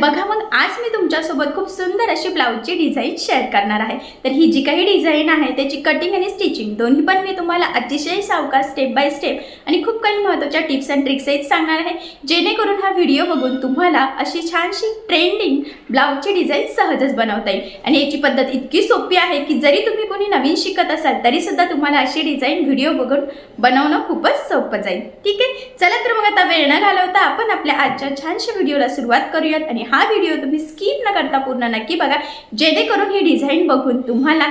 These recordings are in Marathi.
बघा मग आज मी तुमच्यासोबत खूप सुंदर अशी ब्लाऊजची डिझाईन शेअर करणार आहे. तर ही जी काही डिझाईन आहे त्याची कटिंग आणि स्टिचिंग दोन्ही पण मी तुम्हाला अतिशय सावकाश स्टेप बाय स्टेप आणि खूप काही महत्त्वाच्या टिप्स अँड ट्रिक्सही सांगणार आहे. जेणेकरून हा व्हिडिओ बघून तुम्हाला अशी छानशी ट्रेंडिंग ब्लाऊजची डिझाईन सहजच बनवता येईल. आणि याची पद्धत इतकी सोपी आहे की जरी तुम्ही कोणी नवीन शिकत असाल तरीसुद्धा तुम्हाला अशी डिझाईन व्हिडिओ बघून बनवणं खूपच सोपं जाईल. ठीक आहे? चला तर मग आता वेळ न घालवता आपण आपल्या आजच्या छानशा व्हिडिओला सुरुवात करूयात आणि हा व्हिडिओ तुम्ही स्किप न करता पूर्ण नक्की बघा. जेणेकरून ही डिझाईन बघून तुम्हाला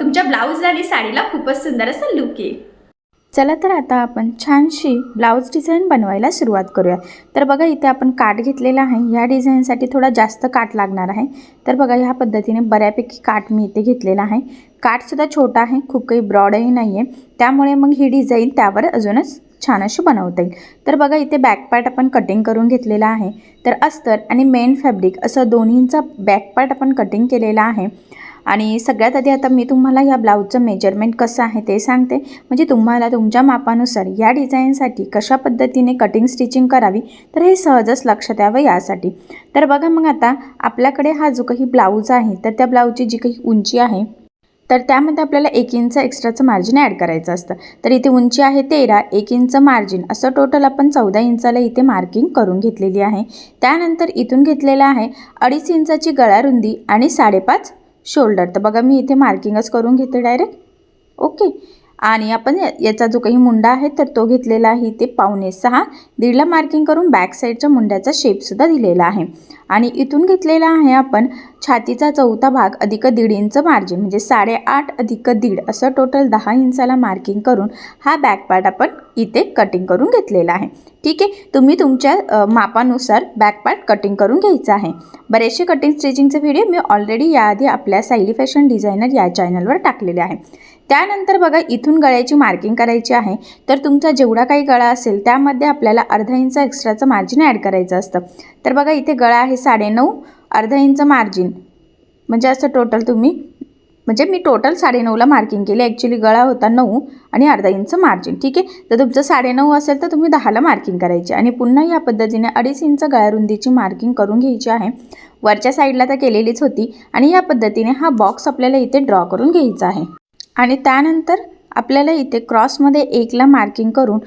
तुमच्या ब्लाऊजला आणि साडीला खूपच सुंदर असं लुक येईल. चला तर आता आपण छानशी ब्लाऊज डिझाईन बनवायला सुरुवात करूया. तर बघा इथे आपण काठ घेतलेला आहे. ह्या डिझाईनसाठी थोडा जास्त काठ लागणार आहे. तर बघा ह्या पद्धतीने बऱ्यापैकी काठ मी इथे घेतलेला आहे. काठसुद्धा छोटा आहे खूप काही ब्रॉडही नाही आहे त्यामुळे मग ही डिझाईन त्यावर अजूनच छान अशी बनवता येईल. तर बघा इथे बॅकपार्ट आपण कटिंग करून घेतलेला आहे. तर अस्तर आणि मेन फॅब्रिक असं दोन्हींचा बॅकपार्ट आपण कटिंग केलेला आहे. आणि सगळ्यात आधी आता मी तुम्हाला या ब्लाऊजचं मेजरमेंट कसं आहे ते सांगते. म्हणजे तुम्हाला तुमच्या मापानुसार या डिझाईनसाठी कशा पद्धतीने कटिंग स्टिचिंग करावी तर हे सहजच लक्षात यावं यासाठी. तर बघा मग आता आपल्याकडे हा जो काही ब्लाऊज आहे तर त्या ब्लाऊजची जी काही उंची आहे तर त्यामध्ये आपल्याला एक इंच एक्स्ट्राचं मार्जिन ॲड करायचं असतं. तर इथे उंची आहे तेरा एक इंच मार्जिन असं टोटल आपण चौदा इंचाला इथे मार्किंग करून घेतलेली आहे. त्यानंतर इथून घेतलेलं आहे अडीच इंचाची गळारुंदी आणि साडेपाच शोल्डर तर बघा मी इथे मार्किंगच करून घेते डायरेक्ट ओके आणि आपण याचा जो काही मुंडा आहे तर तो घेतलेला आहे इथे पावणे सहा. दीडला मार्किंग करून बॅक साईडच्या मुंड्याचा शेपसुद्धा दिलेला आहे. आणि इथून घेतलेला आहे आपण छातीचा चौथा भाग अधिक दीड इंच मार्जिन म्हणजे साडेआठ अधिक दीड असं टोटल दहा इंचाला मार्किंग करून हा बॅक पार्ट आपण इथे कटिंग करून घेतलेला आहे. ठीक आहे? तुम्ही तुमच्या मापानुसार बॅक पार्ट कटिंग करून घ्यायचं आहे. बरेचसे कटिंग स्टिचिंगचे व्हिडिओ मी ऑलरेडी याआधी आपल्या सायली फॅशन डिझायनर या चॅनलवर टाकलेले आहे. त्यानंतर बघा इथून गळ्याची मार्किंग करायची आहे. तर तुमचा जेवढा काही गळा असेल त्यामध्ये आपल्याला अर्धा इंच एक्स्ट्राचं मार्जिन ॲड करायचं असतं. तर बघा इथे गळा आहे साडेनऊ अर्धा इंच मार्जिन म्हणजे असं टोटल तुम्ही म्हणजे मी टोटल साडेनऊला मार्किंग केली. ॲक्च्युली गळा होता नऊ आणि अर्धा इंच मार्जिन ठीक आहे? तर तुमचं साडेनऊ असेल तर तुम्ही दहाला मार्किंग करायची. आणि पुन्हा या पद्धतीने अडीच इंच गळारुंदीची मार्किंग करून घ्यायची आहे. वरच्या साईडला तर केलेलीच होती. आणि या पद्धतीने हा बॉक्स आपल्याला इथे ड्रॉ करून घ्यायचा आहे. आणि त्यानंतर आपल्याला इथे क्रॉसमध्ये एकला मार्किंग करून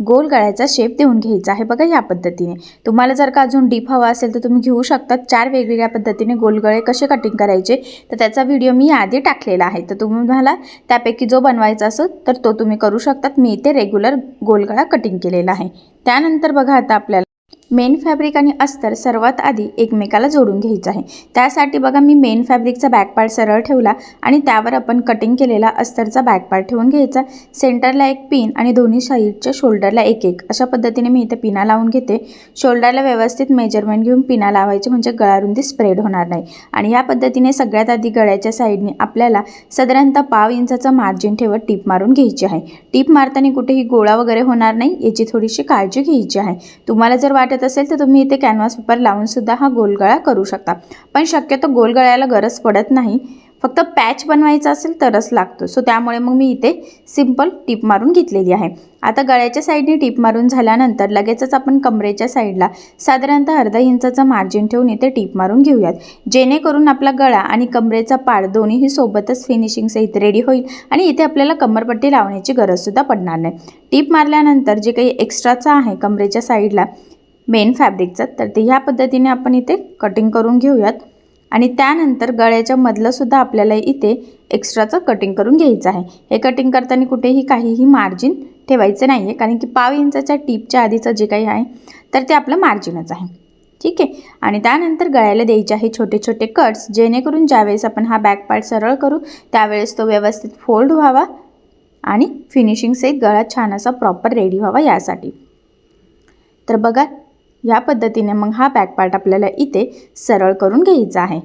गोल गळ्याचा शेप देऊन घ्यायचा आहे बघा या पद्धतीने. तुम्हाला जर का अजून डीप हवा असेल तर तुम्ही घेऊ शकता. चार वेगवेगळ्या पद्धतीने गोलगळे कसे कटिंग करायचे तर त्याचा व्हिडिओ मी आधी टाकलेला आहे. तर तुम्हाला त्यापैकी जो बनवायचा असेल तर तो तुम्ही करू शकतात. मी इथे रेग्युलर गोलगळा कटिंग केलेला आहे. त्यानंतर बघा आता आपल्याला मेन फॅब्रिक आणि अस्तर सर्वात आधी एकमेकाला जोडून घ्यायचं आहे. त्यासाठी बघा मी मेन फॅब्रिकचा बॅक पार्ट सरळ ठेवला आणि त्यावर आपण कटिंग केलेला अस्तरचा बॅक पार्ट ठेवून घ्यायचा. सेंटरला एक पिन आणि दोन्ही साईडच्या शोल्डरला एक एक. अशा पद्धतीने मी इथे पिना लावून घेते. शोल्डरला व्यवस्थित मेजरमेंट घेऊन पिना लावायचे म्हणजे गळारुंदी स्प्रेड होणार नाही. आणि या पद्धतीने सगळ्यात आधी गळ्याच्या साईडने आपल्याला साधारणतः पाव इंचाचं मार्जिन ठेवत टीप मारून घ्यायची आहे. टीप मारताना कुठेही गोळा वगैरे होणार नाही याची थोडीशी काळजी घ्यायची आहे. तुम्हाला जर वाटत असेल तर तुम्ही इथे कॅनव्हास पेपर लावून सुद्धा हा गोलगळा करू शकता. पण शक्यतो गोलगळ्याला गरज पडत नाही. फक्त पॅच बनवायचा असेल तरच लागतो. सो त्यामुळे मग मी इथे सिंपल टीप मारून घेतलेली आहे. आता गळ्याच्या साईडने टीप मारून झाल्यानंतर लगेचच आपण कमरेच्या साईडला साधारणतः अर्धा इंचाचं मार्जिन ठेवून इथे टीप मारून घेऊयात. जेणेकरून आपला गळा आणि कमरेचा पाड दोन्हीही सोबतच फिनिशिंग सहित रेडी होईल आणि इथे आपल्याला कमरपट्टी लावण्याची गरजसुद्धा पडणार नाही. टीप मारल्यानंतर जे काही एक्स्ट्राचं आहे कमरेच्या साईडला मेन फॅब्रिकचं तर ते ह्या पद्धतीने आपण इथे कटिंग करून घेऊयात. आणि त्यानंतर गळ्याच्या मधलंसुद्धा आपल्याला इथे एक्स्ट्राचं कटिंग करून घ्यायचं आहे. हे कटिंग करताना कुठेही काहीही मार्जिन ठेवायचं नाही आहे कारण की पाव इंचाच्या टीपच्या आधीचं जे काही आहे तर ते आपलं मार्जिनच आहे. ठीक आहे? आणि त्यानंतर गळ्याला द्यायचे आहे छोटे छोटे कट्स जेणेकरून ज्यावेळेस आपण हा बॅक पार्ट सरळ करू त्यावेळेस तो व्यवस्थित फोल्ड व्हावा आणि फिनिशिंग सहित गळा छान असा प्रॉपर रेडी व्हावा यासाठी. तर बघा या पद्धतीने मग हा बॅक पार्ट आपल्याला इथे सरळ करून घ्यायचा आहे.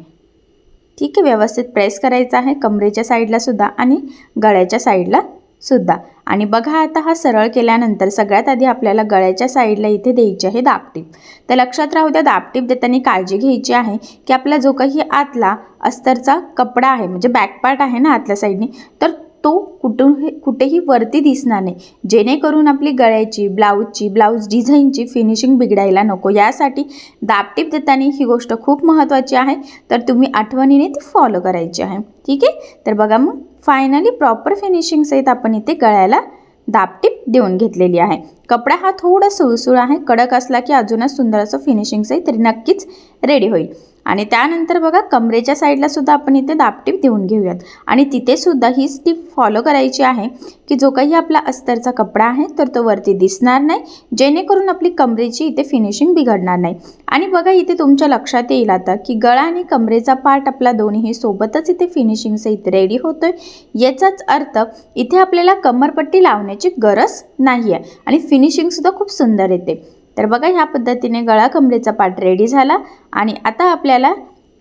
ठीक आहे व्यवस्थित प्रेस करायचा आहे कमरेच्या साईडला सुद्धा आणि गळ्याच्या साईडला सुद्धा. आणि बघा आता हा सरळ केल्यानंतर सगळ्यात आधी आपल्याला गळ्याच्या साईडला इथे द्यायची आहे दापटीप तर लक्षात राहू द्या दापटीप देताना काळजी घ्यायची आहे की आपला जो काही आतला अस्तरचा कपडा आहे म्हणजे बॅक पार्ट आहे ना आतल्या साईडने तर तो कुठून कुठेही वरती दिसणार नाही. जेणेकरून आपली गळ्याची ब्लाऊजची ब्लाऊज डिझाईनची फिनिशिंग बिघडायला नको. यासाठी दापटीप देताना ही गोष्ट खूप महत्त्वाची आहे. तर तुम्ही आठवणीने ती फॉलो करायची आहे. ठीक आहे? तर बघा मग फायनली प्रॉपर फिनिशिंग सहित आपण इथे गळ्याला दापटीप देऊन घेतलेली आहे. कपडा हा थोडा सुळसुळ आहे. कडक असला की अजूनच सुंदर असं फिनिशिंग सहित तरी नक्कीच रेडी होईल. आणि त्यानंतर बघा कमरेच्या साईडला सुद्धा आपण इथे दापटीप देऊन घेऊयात. आणि तिथे सुद्धा हीच टीप फॉलो करायची आहे की जो काही आपला अस्तरचा कपडा आहे तर तो वरती दिसणार नाही जेणेकरून आपली कमरेची इथे फिनिशिंग बिघडणार नाही. आणि बघा इथे तुमच्या लक्षात येईल आता की गळा आणि कमरेचा पार्ट आपला दोन्ही सोबतच इथे फिनिशिंगचं इथे रेडी होतोय. याचाच अर्थ इथे आपल्याला कमरपट्टी लावण्याची गरज नाही आहे आणि फिनिशिंगसुद्धा खूप सुंदर येते. तर बघा ह्या पद्धतीने गळा कमरेचा पार्ट रेडी झाला आणि आता आपल्याला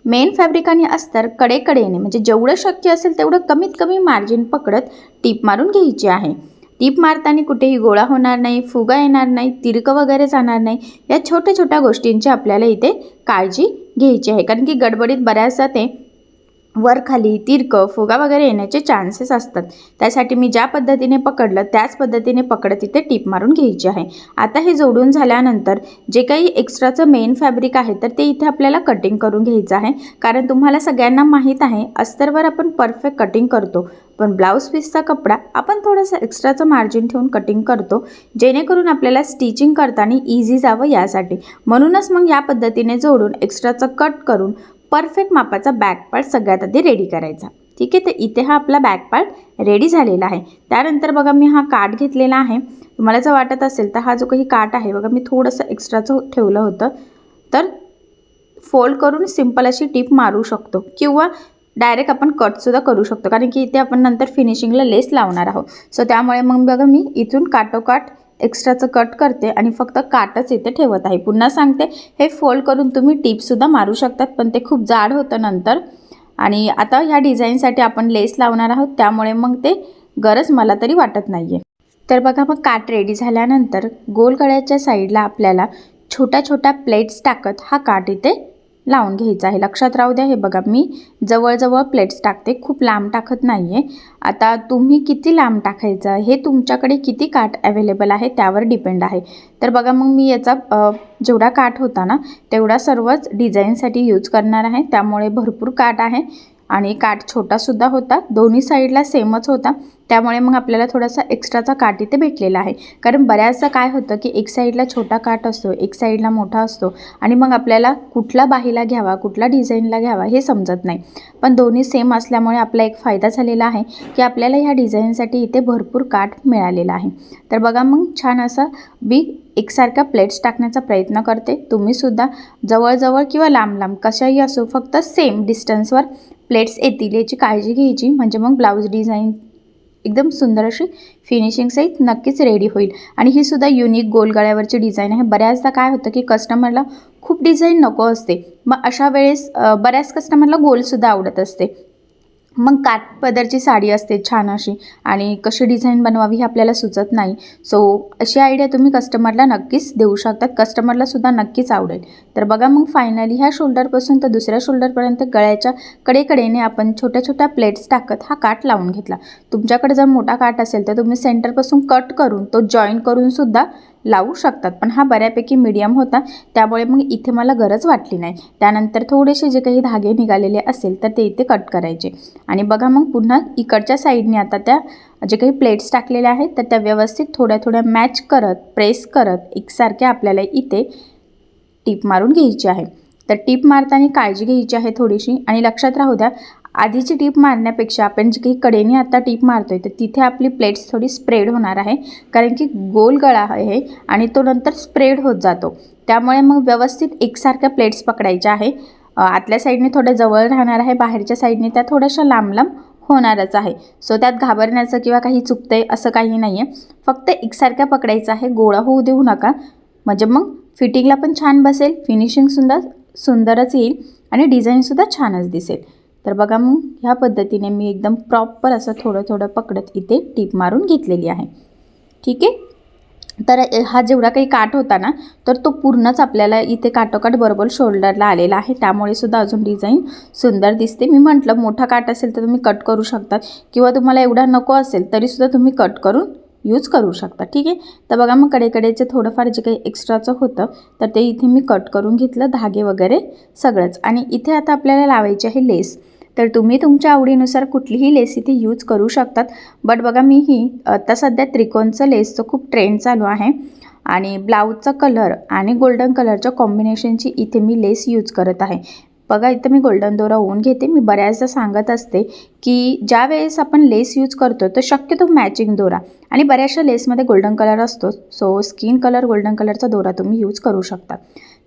मेन फॅब्रिक आणि अस्तर कडेकडेने म्हणजे जेवढं शक्य असेल तेवढं कमीत कमी मार्जिन पकडत टीप मारून घ्यायची आहे. टीप मारताना कुठेही गोळा होणार नाही फुगा येणार नाही तिरकं वगैरे जाणार नाही या छोट्या छोट्या गोष्टींची आपल्याला इथे काळजी घ्यायची आहे. कारण की गडबडीत बऱ्याचदा ते वर खाली तिरकं फुगा वगैरे येण्याचे चान्सेस असतात. त्यासाठी मी ज्या पद्धतीने पकडलं त्याच पद्धतीने पकडत तिथे टीप मारून घ्यायची आहे. आता हे जोडून झाल्यानंतर जे काही एक्स्ट्राचं मेन फॅब्रिक आहे तर ते इथे आपल्याला कटिंग करून घ्यायचं आहे. कारण तुम्हाला सगळ्यांना माहीत आहे अस्तरवर आपण परफेक्ट कटिंग करतो. पण ब्लाऊज पीसचा कपडा आपण थोडंसं एक्स्ट्राचं मार्जिन ठेवून कटिंग करतो जेणेकरून आपल्याला स्टिचिंग करताना इझी जावं यासाठी. म्हणूनच मग या पद्धतीने जोडून एक्स्ट्राचं कट करून परफेक्ट मापाचा बॅक पार्ट सगळ्यात आधी रेडी करायचा. ठीक आहे? तर इथे हा आपला बॅक पार्ट रेडी झालेला आहे. त्यानंतर बघा मी हा काठ घेतलेला आहे. तुम्हाला जर वाटत असेल तर हा जो काही काट आहे बघा मी थोडंसं एक्स्ट्राचं ठेवलं होतं. तर फोल्ड करून सिंपल अशी टीप मारू शकतो. किंवा डायरेक्ट आपण कटसुद्धा करू शकतो. कारण की इथे आपण नंतर फिनिशिंगला लेस लावणार आहोत. सो त्यामुळे मग बघा मी इथून काटोकाट एक्स्ट्राचं कट करते आणि फक्त काटच इथे ठेवत आहे. पुन्हा सांगते हे फोल्ड करून तुम्ही टिपसुद्धा मारू शकतात पण ते खूप जाड होतं नंतर. आणि आता ह्या डिझाईनसाठी आपण लेस लावणार आहोत त्यामुळे मग ते गरज मला तरी वाटत नाही आहे तर बघा मग काट रेडी झाल्यानंतर गोल गळ्याच्या साईडला आपल्याला छोट्या छोट्या प्लेट्स टाकत हा काट इथे लावून घ्यायचा आहे. लक्षात राहू द्या हे बघा मी जवळजवळ प्लेट्स टाकते. खूप लांब टाकत नाही आहे आता तुम्ही किती लांब टाकायचं हे तुमच्याकडे किती काठ अवेलेबल आहे? त्यावर डिपेंड आहे. तर बघा मग मी याचा जेवढा काठ होता ना तेवढा सर्वच डिझाईनसाठी यूज करणार आहे. त्यामुळे भरपूर काठ आहे. आणि काठ छोटासुद्धा होता. दोन्ही साईडला सेमच होता. त्यामुळे मग आपल्याला थोडासा एक्स्ट्राचा काठ इथे भेटलेला आहे. कारण बऱ्याचदा काय होतं की एक साईडला छोटा काठ असतो एक साईडला मोठा असतो आणि मग आपल्याला कुठला बाहीला घ्यावा कुठला डिझाईनला घ्यावा हे समजत नाही. पण दोन्ही सेम असल्यामुळे आपला एक फायदा झालेला आहे की आपल्याला ह्या डिझाईनसाठी इथे भरपूर काठ मिळालेला आहे. तर बघा मग छान असा बी एकसारख्या प्लेट्स टाकण्याचा प्रयत्न करते. तुम्हीसुद्धा जवळजवळ किंवा लांब लांब कशाही असो फक्त सेम डिस्टन्सवर प्लेट्स येतील याची काळजी घ्यायची म्हणजे मग ब्लाऊज डिझाईन एकदम सुंदर अशी फिनिशिंग सहित नक्कीच रेडी होईल. आणि ही सुद्धा युनिक गोल गळ्यावरची डिझाईन आहे. बऱ्याचदा काय होतं की कस्टमरला खूप डिझाईन नको असते. मग अशा वेळेस बऱ्याच कस्टमरला गोलसुद्धा आवडत असते. मग काठपदरची साडी असते छान अशी. आणि कशी डिझाईन बनवावी हे आपल्याला सुचत नाही. सो अशी आयडिया तुम्ही कस्टमरला नक्कीच देऊ शकतात. कस्टमरला सुद्धा नक्कीच आवडेल. तर बघा मग फायनली ह्या शोल्डरपासून तर दुसऱ्या शोल्डरपर्यंत गळ्याच्या कडेकडेने आपण छोट्या छोट्या प्लेट्स टाकत हा काठ लावून घेतला. तुमच्याकडे जर मोठा काठ असेल तर तुम्ही सेंटरपासून कट करून तो जॉईन करून सुद्धा लावू शकतात. पण हा बऱ्यापैकी मीडियम होता. त्यामुळे मग इथे मला गरज वाटली नाही. त्यानंतर थोडेसे जे काही धागे निघालेले असेल तर ते इथे कट करायचे. आणि बघा मग पुन्हा इकडच्या साईडने आता त्या जे काही प्लेट्स टाकलेल्या आहेत तर त्या व्यवस्थित थोड्या थोड्या मॅच करत प्रेस करत एकसारख्या आपल्याला इथे टीप मारून घ्यायची आहे. तर टीप मारताना काळजी घ्यायची आहे थोडीशी. आणि लक्षात राहू द्या आधीची टीप मारण्यापेक्षा आपण जी काही कडेने आता टीप मारतो आहे तर तिथे आपली प्लेट्स थोडी स्प्रेड होणार आहे. कारण की गोल गळा आहे आणि तो नंतर स्प्रेड होत जातो. त्यामुळे मग व्यवस्थित एकसारख्या प्लेट्स पकडायच्या आहे. आतल्या साईडने थोडं जवळ राहणार आहे बाहेरच्या साईडने त्या थोड्याशा लांब लांब होणारच आहे. सो त्यात घाबरण्याचं किंवा काही चुकतंय असं काही नाही आहे फक्त एकसारख्या पकडायचं आहे गोळा होऊ देऊ नका. म्हणजे मग फिटिंगला पण छान बसेल फिनिशिंगसुद्धा सुंदरच येईल आणि डिझाईनसुद्धा छानच दिसेल. तर बघा मग ह्या पद्धतीने मी एकदम प्रॉपर असं थोडं थोडं पकडत इथे टीप मारून घेतलेली आहे. ठीक आहे? तर हा जेवढा काही काठ होता ना तर तो पूर्णच आपल्याला इथे काटोकाठ बरोबर शोल्डरला आलेला आहे. त्यामुळे सुद्धा अजून डिझाईन सुंदर दिसते. मी म्हटलं मोठा काठ असेल तर तुम्ही कट करू शकतात किंवा तुम्हाला एवढा नको असेल तरीसुद्धा तुम्ही कट करून यूज करू शकता. ठीक आहे? तर बघा मग कडेकडेचे थोडंफार जे काही एक्स्ट्राचं होतं तर ते इथे मी कट करून घेतलं. धागे वगैरे सगळंच. आणि इथे आता आपल्याला लावायची आहे लेस तर तुम्ही तुमच्या आवडीनुसार कुठलीही लेस इथे यूज करू शकतात. बट बघा मी ही आता सध्या त्रिकोणचं लेसचं खूप ट्रेंड चालू आहे. आणि ब्लाऊजचा कलर आणि गोल्डन कलरच्या कॉम्बिनेशनची इथे मी लेस यूज करत आहे. बघा इथं मी गोल्डन दोरा होऊन घेते. मी बऱ्याचदा सांगत असते की ज्या वेळेस आपण लेस यूज करतो तर शक्यतो मॅचिंग दोरा. आणि बऱ्याचशा लेसमध्ये गोल्डन कलर असतो. सो स्किन कलर गोल्डन कलरचा दोरा तुम्ही यूज करू शकता.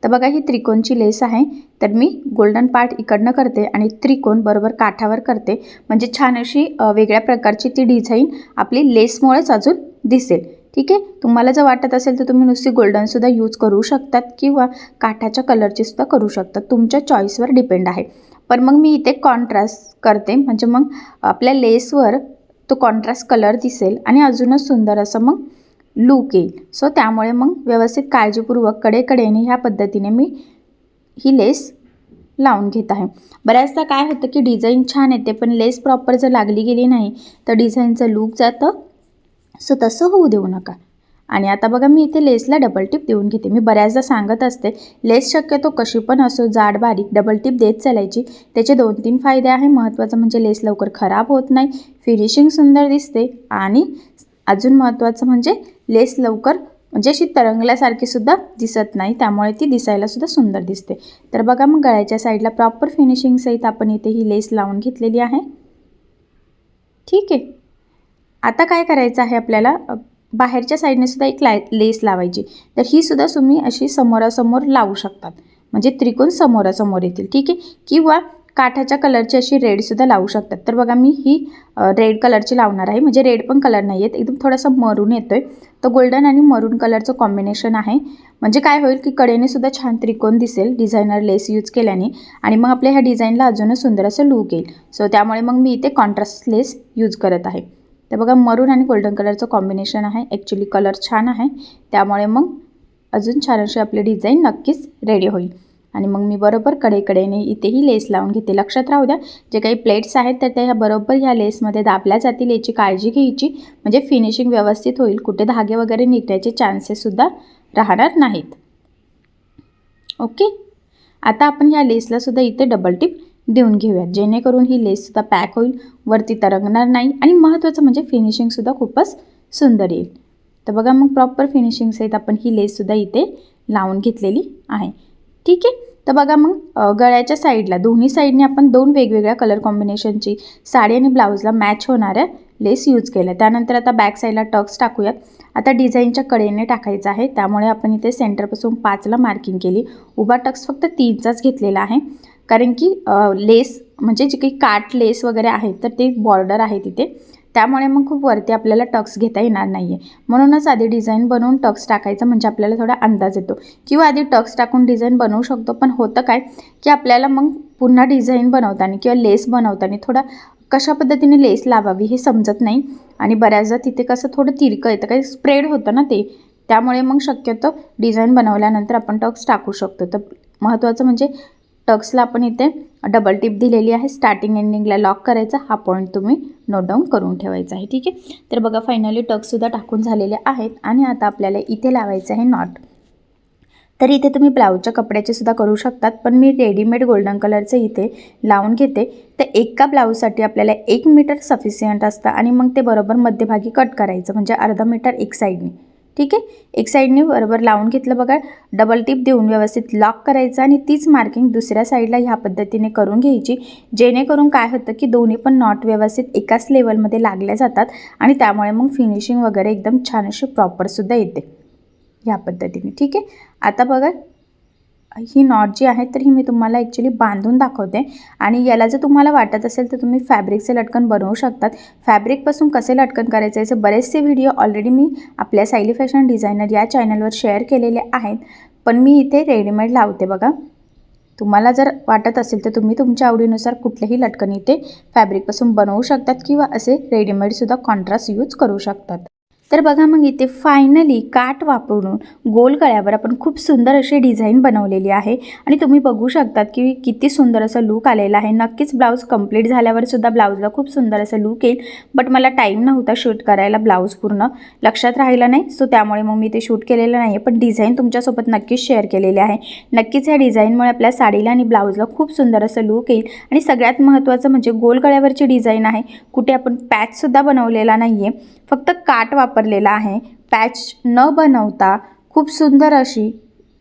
तर बघा ही त्रिकोणची लेस आहे. तर मी गोल्डन पार्ट इकडनं करते आणि त्रिकोण बरोबर काठावर करते. म्हणजे छान अशी वेगळ्या प्रकारची ती डिझाईन आपली लेसमुळेच अजून दिसेल. ठीक आहे? तुम्हाला जर वाटत असेल तर तुम्ही नुसती गोल्डनसुद्धा यूज करू शकतात किंवा काठाच्या कलरची सुद्धा करू शकतात. तुमच्या चॉईसवर डिपेंड आहे. पण मग मी इथे कॉन्ट्रास्ट करते. म्हणजे मग आपल्या लेसवर तो कॉन्ट्रास्ट कलर दिसेल आणि अजूनच सुंदर असं मग लूक येईल. सो त्यामुळे मग व्यवस्थित काळजीपूर्वक कडेकडेने ह्या पद्धतीने मी ही लेस लावून घेत आहे. बऱ्याचदा काय होतं की डिझाईन छान येते पण लेस प्रॉपर जर लागली गेली नाही तर डिझाईनचं लूक जातं. सो तसं होऊ देऊ नका. आणि आता बघा मी इथे लेसला डबल टिप देऊन घेते. मी बऱ्याचदा सांगत असते लेस शक्यतो कशी पण असो जाड बारीक डबल टिप देत चालायची. त्याचे दोन तीन फायदे आहे. महत्त्वाचं म्हणजे लेस लवकर खराब होत नाही फिनिशिंग सुंदर दिसते आणि अजून महत्त्वाचं म्हणजे लेस लवकर म्हणजे अशी तरंगल्यासारखी सुद्धा दिसत नाही. त्यामुळे ती दिसायला सुद्धा सुंदर दिसते. तर बघा मग गळ्याच्या साईडला प्रॉपर फिनिशिंग सहित आपण इथे ही लेस लावून घेतलेली आहे. ठीक आहे. आता काय करायचं आहे आपल्याला? बाहेरच्या साईडने सुद्धा एक ला लेस लावायची. तर ही सुद्धा तुम्ही अशी समोरासमोर लावू शकतात. म्हणजे त्रिकोण समोरासमोर येतील. ठीक आहे? किंवा काठाच्या कलरची अशी रेडसुद्धा लावू शकतात. तर बघा मी ही रेड कलरची लावणार आहे. म्हणजे रेड पण कलर नाही आहेत एकदम थोडासा मरून येतो आहे तर गोल्डन आणि मरून कलरचं कॉम्बिनेशन आहे. म्हणजे काय होईल की कडेने सुद्धा छान त्रिकोण दिसेल डिझायनर लेस यूज केल्याने. आणि मग आपल्या ह्या डिझाईनला अजूनच सुंदर असं लूक येईल. सो त्यामुळे मग मी इथे कॉन्ट्रास्ट लेस यूज करत आहे. तर बघा मरून आणि गोल्डन कलरचं कॉम्बिनेशन आहे. ॲक्च्युली कलर छान आहे. त्यामुळे मग अजून छान अशी आपली डिझाईन नक्कीच रेडी होईल. आणि मग मी बरोबर कडेकडेने इथेही लेस लावून घेते. लक्षात राहू द्या जे काही प्लेट्स आहेत तर त्या ह्या बरोबर ह्या लेसमध्ये दाबल्या जातील याची काळजी घ्यायची. म्हणजे फिनिशिंग व्यवस्थित होईल कुठे धागे वगैरे निघण्याचे चान्सेससुद्धा राहणार नाहीत. ओके? आता आपण ह्या लेसलासुद्धा इथे डबल टिप देऊन घेऊयात. जेणेकरून ही लेससुद्धा पॅक होईल वरती तरंगणार नाही आणि महत्त्वाचं म्हणजे फिनिशिंगसुद्धा खूपच सुंदर येईल. तर बघा मग प्रॉपर फिनिशिंग सहित आपण ही लेससुद्धा इथे लावून घेतलेली आहे. ठीक आहे? तर बघा मग गळ्याच्या साईडला दोन्ही साईडने आपण दोन वेगवेगळ्या कलर कॉम्बिनेशनची साडी आणि ब्लाऊजला मॅच होणाऱ्या लेस यूज केल्या. त्यानंतर आता बॅक साईडला टक्स टाकूयात. आता डिझाईनच्या कडेने टाकायचं आहे. त्यामुळे आपण इथे सेंटरपासून पाचला मार्किंग केली. उभा टक्स फक्त तीनचाच घेतलेला आहे. कारण की लेस म्हणजे जे काही काठ लेस वगैरे आहेत तर ते बॉर्डर आहे तिथे त्यामुळे मग खूप वरती आपल्याला टक्स घेता येणार नाही आहे म्हणूनच आधी डिझाईन बनवून टक्स टाकायचं म्हणजे आपल्याला थोडा अंदाज येतो. किंवा आधी टक्स टाकून डिझाईन बनवू शकतो पण होतं काय? की आपल्याला मग पुन्हा डिझाईन बनवताना किंवा लेस बनवताना थोडा कशा पद्धतीने लेस लावावी हे समजत नाही. आणि बऱ्याचदा तिथे कसं थोडं तिरकं येतं काही स्प्रेड होतं ना ते. त्यामुळे मग शक्यतो डिझाईन बनवल्यानंतर आपण टक्स टाकू शकतो. तर महत्त्वाचं म्हणजे टक्सला आपण इथे डबल टिप दिलेली आहे. स्टार्टिंग एंडिंगला लॉक करायचा हा पॉईंट तुम्ही नोट डाऊन करून ठेवायचं आहे. ठीक आहे? तर बघा फायनली टक्ससुद्धा टाकून झालेले आहेत आणि आता आपल्याला इथे लावायचं आहे नॉट तर इथे तुम्ही ब्लाऊजच्या कपड्याचे सुद्धा करू शकतात पण मी रेडीमेड गोल्डन कलरचं इथे लावून घेते. तर एका ब्लाऊजसाठी आपल्याला एक मीटर सफिशियंट असतं आणि मग ते बरोबर मध्यभागी कट करायचं म्हणजे अर्धा मीटर एक साईडने ठीक आहे? एक साईडने बरोबर लावून घेतलं बघा. डबल टिप देऊन व्यवस्थित लॉक करायचं आणि तीच मार्किंग दुसऱ्या साईडला ह्या पद्धतीने करून घ्यायची. जेणेकरून काय होतं की दोन्ही पण नॉट व्यवस्थित एकाच लेवलमध्ये लागल्या जातात आणि त्यामुळे मग फिनिशिंग वगैरे एकदम छान अशी प्रॉपरसुद्धा येते. ह्या पद्धतीने. ठीक आहे? आता बघा ही नॉट जी आहे तर ही मी तुम्हाला ॲक्च्युली बांधून दाखवते. आणि याला जर तुम्हाला वाटत असेल तर तुम्ही फॅब्रिकचे लटकन बनवू शकतात. फॅब्रिकपासून कसे लटकन करायचे याचे बरेचसे व्हिडिओ ऑलरेडी मी आपल्या सायली फॅशन डिझायनर या चॅनलवर शेअर केलेले आहेत. पण मी इथे रेडीमेड लावते बघा. तुम्हाला जर वाटत असेल तर तुम्ही तुमच्या आवडीनुसार कुठलेही लटकन इथे फॅब्रिकपासून बनवू शकतात किंवा असे रेडीमेडसुद्धा कॉन्ट्रास्ट यूज करू शकतात. तर बघा मग इथे फायनली काठ वापरून गोल गळ्यावर आपण खूप सुंदर अशी डिझाईन बनवलेली आहे. आणि तुम्ही बघू शकतात की किती सुंदर असं लूक आलेलं आहे. नक्कीच ब्लाऊज कंप्लीट झाल्यावर सुद्धा ब्लाऊजला खूप सुंदर असं लूक येईल. बट मला टाईम नव्हता शूट करायला ब्लाऊज पूर्ण. लक्षात राहिलं नाही. सो त्यामुळे मग मी ते शूट केलेलं नाही आहे पण डिझाईन तुमच्यासोबत नक्कीच शेअर केलेली आहे. नक्कीच ह्या डिझाईनमुळे आपल्या साडीला आणि ब्लाऊजला खूप सुंदर असं लूक येईल. आणि सगळ्यात महत्त्वाचं म्हणजे गोल गळ्यावरची डिझाईन आहे. कुठे आपण पॅचसुद्धा बनवलेला नाही आहे फक्त काट वापरलेला आहे. पॅच न बनवता खूप सुंदर अशी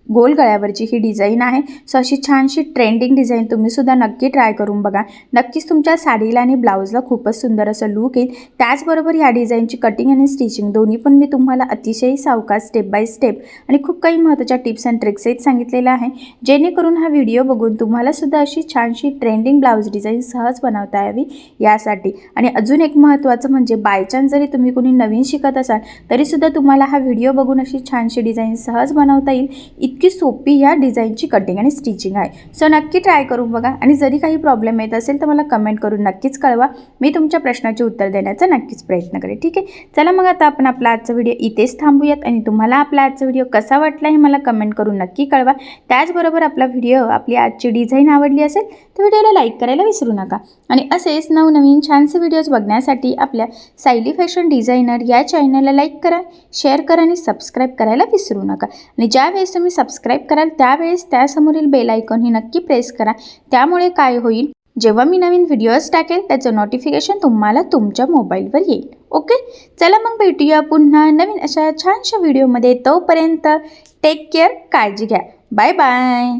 गोल गळ्यावरची ही डिझाईन आहे. सो अशी छानशी ट्रेंडिंग डिझाईन तुम्हीसुद्धा नक्की ट्राय करून बघा. नक्कीच तुमच्या साडीला आणि ब्लाऊजला खूपच सुंदर असं लूक येईल. त्याचबरोबर ह्या डिझाईनची कटिंग आणि स्टिचिंग दोन्ही पण मी तुम्हाला अतिशय सावकाश स्टेप बाय स्टेप आणि खूप काही महत्त्वाच्या टिप्स अँड ट्रिक्सही सांगितलेल्या आहे. जेणेकरून हा व्हिडिओ बघून तुम्हालासुद्धा अशी छानशी ट्रेंडिंग ब्लाऊज डिझाईन सहज बनवता यावी यासाठी. आणि अजून एक महत्त्वाचं म्हणजे बाय चान्स जरी तुम्ही कोणी नवीन शिकत असाल तरीसुद्धा तुम्हाला हा व्हिडिओ बघून अशी छानशी डिझाईन सहज बनवता येईल. इतकी सोपी या डिझाईनची कटिंग आणि स्टिचिंग आहे. सो नक्की ट्राय करून बघा. आणि जरी काही प्रॉब्लेम येत असेल तर मला कमेंट करून नक्कीच कळवा. मी तुमच्या प्रश्नाचे उत्तर देण्याचा नक्कीच प्रयत्न करेन. ठीक आहे? चला मग आता आपण आपला आजचा व्हिडिओ इथेच थांबूयात. आणि तुम्हाला आपला आजचा व्हिडिओ कसा वाटला हे मला कमेंट करून नक्की कळवा. त्याचबरोबर आपला व्हिडिओ आपली आजची डिझाईन आवडली असेल तर व्हिडिओला लाईक करायला विसरू नका. आणि असेच नवनवीन छानसे व्हिडिओज बघण्यासाठी आपल्या सायली फॅशन डिझायनर या चॅनलला लाईक करा शेअर करा आणि सबस्क्राईब करायला विसरू नका. आणि ज्यावेळेस तुम्ही सब सबस्क्राईब कराल त्यावेळेस त्यासमोरील बेल आयकॉन ही नक्की प्रेस करा. त्यामुळे काय होईल? जेव्हा मी नवीन व्हिडिओज टाकेल त्याचं नोटिफिकेशन तुम्हाला तुमच्या मोबाईलवर येईल. ओके चला मग भेटूया पुन्हा नवीन अशा छानशा व्हिडिओमध्ये तोपर्यंत टेक केअर काळजी घ्या. Bye bye